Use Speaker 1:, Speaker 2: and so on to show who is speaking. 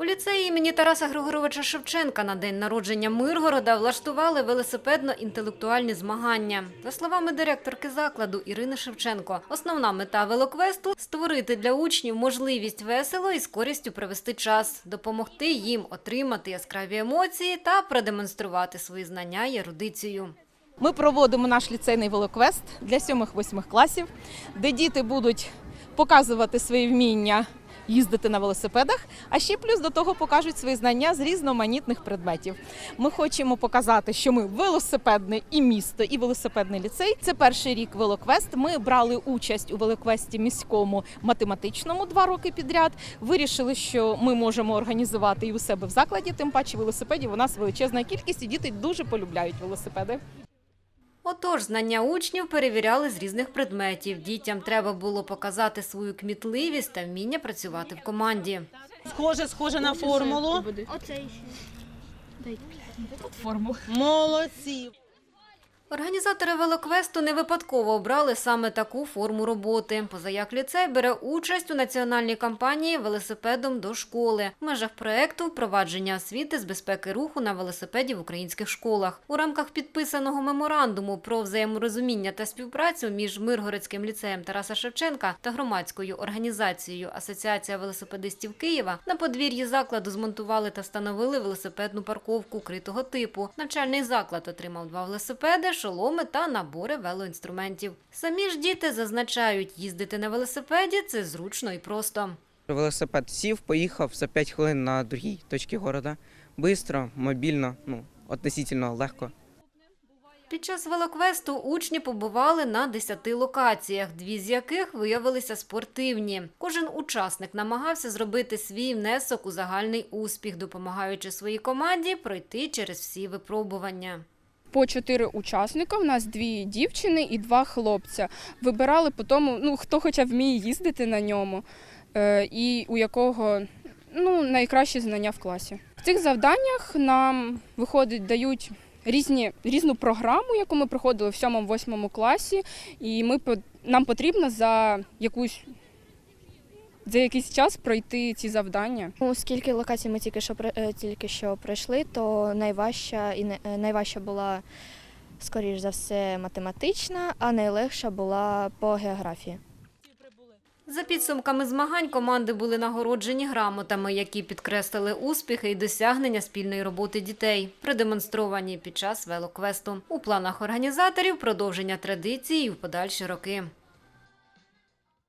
Speaker 1: У ліцеї імені Тараса Григоровича Шевченка на день народження Миргорода влаштували велосипедно-інтелектуальні змагання. За словами директорки закладу Ірини Шевченко, основна мета велоквесту – створити для учнів можливість весело і з користю провести час, допомогти їм отримати яскраві емоції та продемонструвати свої знання і ерудицію.
Speaker 2: Ми проводимо наш ліцейний велоквест для 7-8 класів, де діти будуть показувати свої вміння їздити на велосипедах, а ще плюс до того покажуть свої знання з різноманітних предметів. Ми хочемо показати, що ми велосипедне і місто, і велосипедний ліцей. Це перший рік велоквест. Ми брали участь у велоквесті міському математичному два роки підряд. Вирішили, що ми можемо організувати і у себе в закладі. Тим паче велосипедів у нас величезна кількість, і діти дуже полюбляють велосипеди.
Speaker 1: Отож, знання учнів перевіряли з різних предметів. Дітям треба було показати свою кмітливість та вміння працювати в команді.
Speaker 3: Схоже, схоже на формулу.
Speaker 4: Оцей.
Speaker 3: Молодці.
Speaker 1: Організатори велоквесту не випадково обрали саме таку форму роботи. Позаяк ліцей бере участь у національній кампанії велосипедом до школи в межах проекту впровадження освіти з безпеки руху на велосипеді в українських школах. У рамках підписаного меморандуму про взаєморозуміння та співпрацю між Миргородським ліцеєм Тараса Шевченка та громадською організацією Асоціація велосипедистів Києва на подвір'ї закладу змонтували та встановили велосипедну парковку критого типу. Навчальний заклад отримав два велосипеди, шоломи та набори велоінструментів. Самі ж діти зазначають, їздити на велосипеді це зручно і просто.
Speaker 5: Велосипед сів, поїхав за 5 хвилин на другій точці города. Бистро, мобільно, ну, относительно легко.
Speaker 1: Під час велоквесту учні побували на 10 локаціях, дві з яких виявилися спортивні. Кожен учасник намагався зробити свій внесок у загальний успіх, допомагаючи своїй команді пройти через всі випробування.
Speaker 6: По чотири учасника. У нас дві дівчини і два хлопця. Вибирали по тому, ну хто хоча вміє їздити на ньому, е, і у якого ну, найкращі знання в класі. В цих завданнях нам виходить, дають різні, різну програму, яку ми проходили в 7-8 класі, і ми нам потрібно за якусь. За якийсь час пройти ці завдання.
Speaker 4: Ну, Скільки локацій ми тільки що е, тільки що пройшли, то найважча і е, найважча була, скоріш за все, математична, а найлегша була по географії.
Speaker 1: За підсумками змагань команди були нагороджені грамотами, які підкреслили успіхи і досягнення спільної роботи дітей, продемонстровані під час велоквесту. У планах організаторів продовження традиції і в подальші роки.